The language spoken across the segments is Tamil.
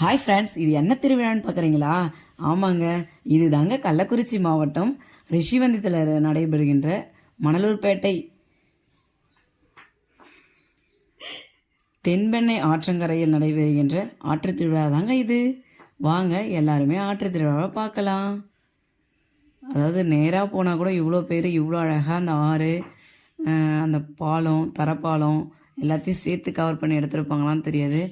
ஹாய் ஃப்ரெண்ட்ஸ் இது என்ன திருவிழான்னு பார்க்குறீங்களா ஆமாங்க இது தாங்க கள்ளக்குறிச்சி மாவட்டம் ரிஷிவந்தித்தில் நடைபெறுகின்ற மணலூர்பேட்டை. தென்பெண்ணை ஆற்றங்கரையில் நடைபெறுகின்ற ஆற்றுத் திருவிழா தாங்க இது. வாங்க எல்லாருமே ஆற்றுத் திருவிழாவை பார்க்கலாம். அதாவது நேராக போனால் கூட இவ்வளோ பேர் இவ்வளோ அழகாக அந்த ஆறு அந்த பாலம் தரப்பாலம் எல்லாத்தையும் சேர்த்து கவர் பண்ணி எடுத்துருப்பாங்களான்னு தெரியாது.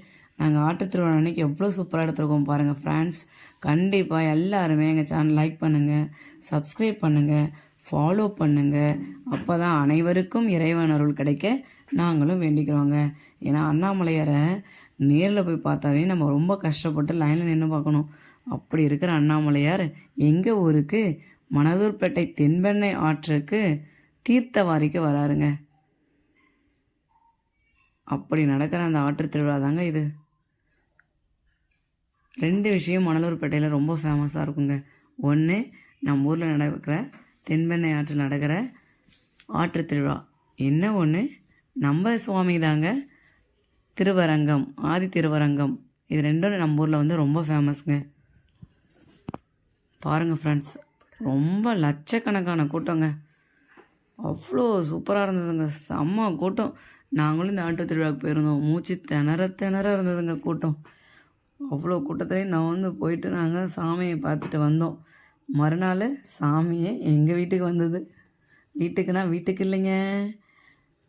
நாங்கள் ஆட்டத்திருவிழா அன்னைக்கு எவ்வளோ சூப்பராக எடுத்துருக்கோம் பாருங்கள் ஃப்ரெண்ட்ஸ் கண்டிப்பாக எல்லாருமே எங்கள் சேனல் லைக் பண்ணுங்கள் சப்ஸ்கிரைப் பண்ணுங்கள் ஃபாலோ பண்ணுங்கள் அப்போ தான் அனைவருக்கும் இறைவன் அருள் கிடைக்க நாங்களும் வேண்டிக்கிறோங்க. ஏன்னா அண்ணாமலையாரை நேரில் போய் பார்த்தாவே நம்ம ரொம்ப கஷ்டப்பட்டு லைனில் நின்று பார்க்கணும். அப்படி இருக்கிற அண்ணாமலையார் எங்கள் ஊருக்கு மணதூர்பேட்டை தென்பெண்ணை ஆற்றுக்கு தீர்த்தவாரிக்கு வராருங்க. அப்படி நடக்கிற அந்த ஆற்று திருவிழா தாங்க இது. ரெண்டு விஷயம் மணலூர்பேட்டையில் ரொம்ப ஃபேமஸாக இருக்குங்க. ஒன்று நம்ம ஊரில் நடக்கிற தென்பெண்ணை ஆற்றில் நடக்கிற ஆற்றுத் திருவிழா. என்ன ஒன்று நம்ம சுவாமி தாங்க திருவரங்கம் ஆதி திருவரங்கம். இது ரெண்டும் நம்ம ஊரில் வந்து ரொம்ப ஃபேமஸ்ங்க பாருங்கள் ஃப்ரெண்ட்ஸ் ரொம்ப லட்சக்கணக்கான கூட்டங்க. அவ்வளோ சூப்பராக இருந்ததுங்க. செம்ம கூட்டம். நாங்களும் இந்த ஆட்டு திருவிழாவுக்கு போயிருந்தோம். மூச்சு திணற திணற இருந்ததுங்க கூட்டம். அவ்வளோ கூட்டத்துலேயும் நான் வந்து போயிட்டு நாங்கள் சாமியை பார்த்துட்டு வந்தோம். மறுநாள் சாமியே எங்கள் வீட்டுக்கு வந்தது. வீட்டுக்குன்னா வீட்டுக்கு இல்லைங்க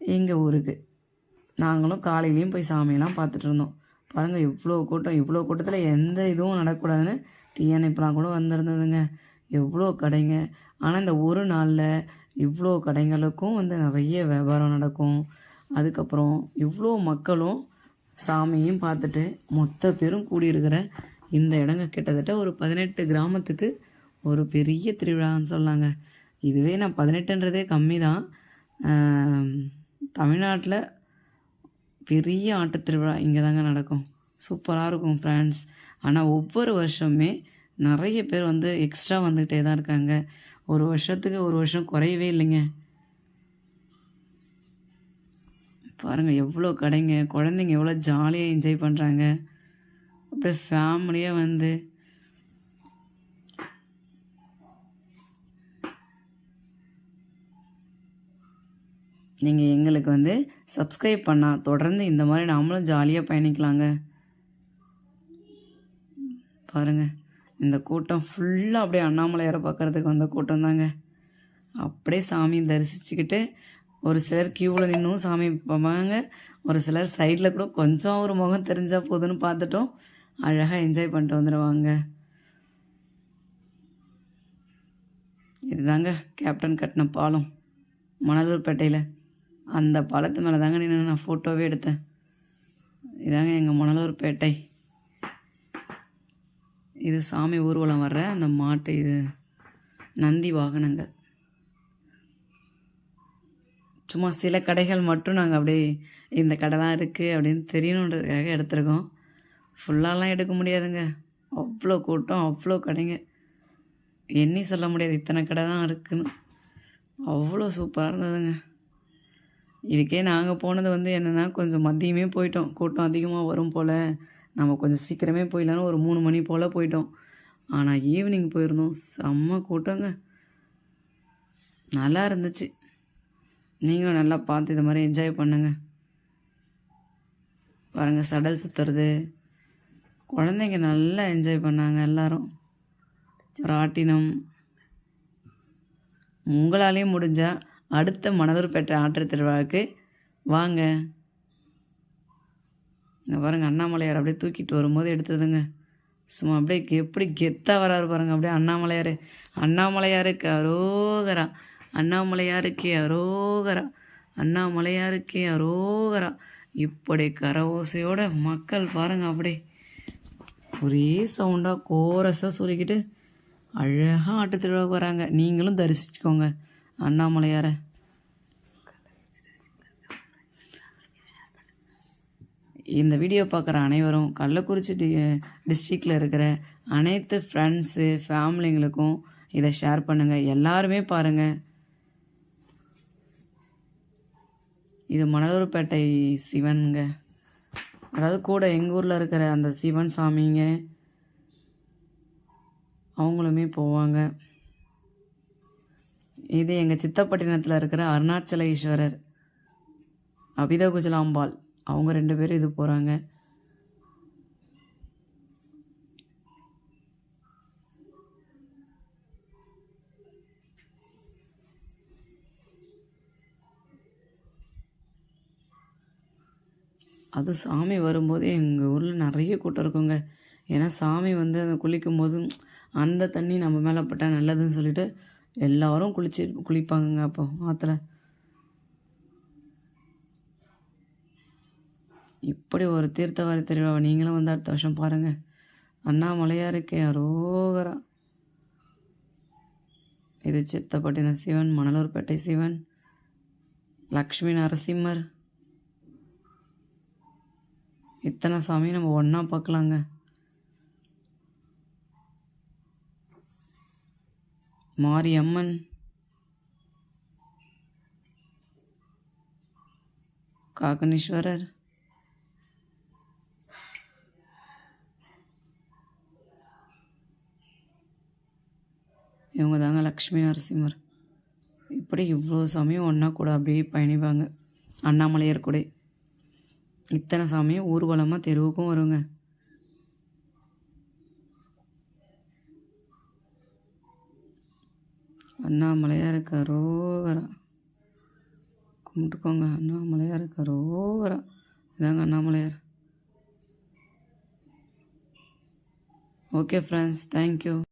எங்கள் ஊருக்கு. நாங்களும் காலையிலையும் போய் சாமியெல்லாம் பார்த்துட்டு இருந்தோம். பாருங்கள் இவ்வளோ கூட்டம் இவ்வளோ கூட்டத்தில் எந்த இதுவும் நடக்கக்கூடாதுன்னு தீயணைப்புலாம் கூட வந்திருந்ததுங்க. எவ்வளோ கடைங்க. ஆனால் இந்த ஒரு நாளில் இவ்வளோ கடைங்களுக்கும் வந்து நிறைய வியாபாரம் நடக்கும். அதுக்கப்புறம் இவ்வளோ மக்களும் சாமியும் பார்த்துட்டு மொத்த பேரும் கூடியிருக்கிற இந்த இடங்க கிட்டத்தட்ட ஒரு பதினெட்டு கிராமத்துக்கு ஒரு பெரிய திருவிழான்னு சொல்லாங்க இதுவே நான் பதினெட்டுன்றதே கம்மி தான் தமிழ்நாட்டில் பெரிய ஆட்டுத் திருவிழா இங்கே தாங்க நடக்கும். சூப்பராக இருக்கும் ஃப்ரெண்ட்ஸ் ஆனால் ஒவ்வொரு வருஷமே நிறைய பேர் வந்து எக்ஸ்ட்ரா வந்துக்கிட்டே தான் இருக்காங்க. ஒரு வருஷத்துக்கு ஒரு வருஷம் குறையவே இல்லைங்க. பாருங்கள் எவ்வளோ கடைங்க. குழந்தைங்க எவ்வளோ ஜாலியாக என்ஜாய் பண்ணுறாங்க அப்படியே ஃபேமிலியாக வந்து. நீங்கள் எங்களுக்கு வந்து சப்ஸ்கிரைப் பண்ணால் தொடர்ந்து இந்த மாதிரி நாமளும் ஜாலியாக பயணிக்கலாங்க. பாருங்கள் இந்த கூட்டம் ஃபுல்லாக அப்படியே அண்ணாமலையாரை பார்க்கறதுக்கு வந்த கூட்டம் தாங்க அப்படியே சாமியை தரிசிச்சுக்கிட்டு ஒரு சிலர் கியூவில் நின்றும் சாமி பார்ப்பாங்க. ஒரு சிலர் சைடில் கூட கொஞ்சம் ஒரு முகம் தெரிஞ்சால் போதுன்னு பார்த்துட்டோம். அழகாக என்ஜாய் பண்ணிட்டு வந்துடுவாங்க இதுதாங்க கேப்டன் கட்டின பாலம். மணலூர்பேட்டையில் அந்த பாலத்து மேலே தாங்க நின்று நான் ஃபோட்டோவே எடுத்தேன். இதாங்க எங்கள் மணலூர்பேட்டை இது சாமி ஊர்வலம் வர்ற அந்த மாட்டு இது. நந்தி வாகனங்கள். சும்மா சில கடைகள் மட்டும் நாங்கள் அப்படியே இந்த கடைலாம் இருக்குது அப்படின்னு தெரியணுன்றதுக்காக எடுத்திருக்கோம். ஃபுல்லாலாம் எடுக்க முடியாதுங்க. அவ்வளோ கூட்டம் அவ்வளோ கடைங்க. எண்ணி சொல்ல முடியாது இத்தனை கடை தான் இருக்குன்னு. அவ்வளோ சூப்பராக இருந்ததுங்க. இதுக்கே நாங்கள் போனது வந்து என்னென்னா கொஞ்சம் மதியமே போயிட்டோம். கூட்டம் அதிகமாக வரும் போல். நம்ம கொஞ்சம் சீக்கிரமே போயிடலான்னு ஒரு மூணு மணி போல் போயிட்டோம். ஆனால் ஈவினிங் போயிருந்தோம். செம்ம கூட்டங்க. நல்லா இருந்துச்சு. நீங்களும் நல்லா பார்த்து இது மாதிரி என்ஜாய் பண்ணுங்க. பாருங்கள் சடல் சுற்றுறது குழந்தைங்க நல்லா என்ஜாய் பண்ணாங்க எல்லாரும். ராட்டினம் உங்களாலேயும் முடிஞ்சால் அடுத்த மனதூர்பேட்டை ஆற்று திருவிழாவுக்கு வாங்க. இங்கே பாருங்கள் அண்ணாமலையார் அப்படியே தூக்கிட்டு வரும்போது எடுத்ததுங்க. சும்மா அப்படியே எப்படி கெத்தாக வராரு பாருங்கள் அப்படியே அண்ணாமலையார். அண்ணாமலையாருக்கு அரோகரா. அண்ணாமலையாருக்கே அரோகரா அண்ணாமலையாருக்கே அரோகரா. இப்படி கரவோசையோட மக்கள் பாருங்கள் அப்படியே. ஒரே சவுண்டாக கோரஸாக சொல்லிக்கிட்டு அழகாக ஆட்டு திருவிழாவுக்கு வராங்க. நீங்களும் தரிசிச்சுக்கோங்க அண்ணாமலையாரை. இந்த வீடியோ பார்க்குற அனைவரும் கள்ளக்குறிச்சி டி டிஸ்ட்ரிக்டில் இருக்கிற அனைத்து ஃப்ரெண்ட்ஸு ஃபேமிலிங்களுக்கும் இதை ஷேர் பண்ணுங்கள் எல்லாருமே பாருங்கள் இது மணலூர்பேட்டை சிவனுங்க. அதாவது கூட எங்கள் ஊரில் இருக்கிற அந்த சிவன் சாமிங்க அவங்களுமே போவாங்க. இது எங்கள் சித்தப்பட்டினத்தில் இருக்கிற அருணாச்சல ஈஸ்வரர் அபிதகுஜலாம்பாள். அவங்க ரெண்டு பேரும் இது போகிறாங்க அது சாமி வரும்போது எங்கள் ஊரில் நிறைய கூட்டம் இருக்குங்க. ஏன்னா சாமி வந்து அந்த குளிக்கும் போதும் அந்த தண்ணி நம்ம மேலே பட்டால் நல்லதுன்னு சொல்லிட்டு எல்லாரும் குளிச்சு குளிப்பாங்கங்க அப்போ ஆற்றுல இப்படி ஒரு தீர்த்தவாரி திருவிழாவை நீங்களும் வந்து அடுத்த வருஷம் பாருங்கள் அண்ணாமலையாருக்கே அரோகரா. இது சித்தப்பட்டின சிவன் மணலூர்பேட்டை சிவன் லக்ஷ்மி நரசிம்மர். இத்தனை சாமியும் நம்ம ஒன்றா பார்க்கலாங்க. மாரியம்மன். காகனீஸ்வரர். இவங்க தாங்க லக்ஷ்மி நரசிம்மர். இப்படி இவ்வளோ சாமியும் ஒன்றா கூட அப்படியே பயணிப்பாங்க. அண்ணாமலையார் கூட. இத்தனை சாமியும் ஊர்வலமாக தெருவுக்கும் வருங்க. அண்ணாமலையாக இருக்க ரோகரா. கும்பிட்டுக்கோங்க அண்ணாமலையாக இருக்க ரோகரா. இதாங்க அண்ணாமலையார். Okay friends thank you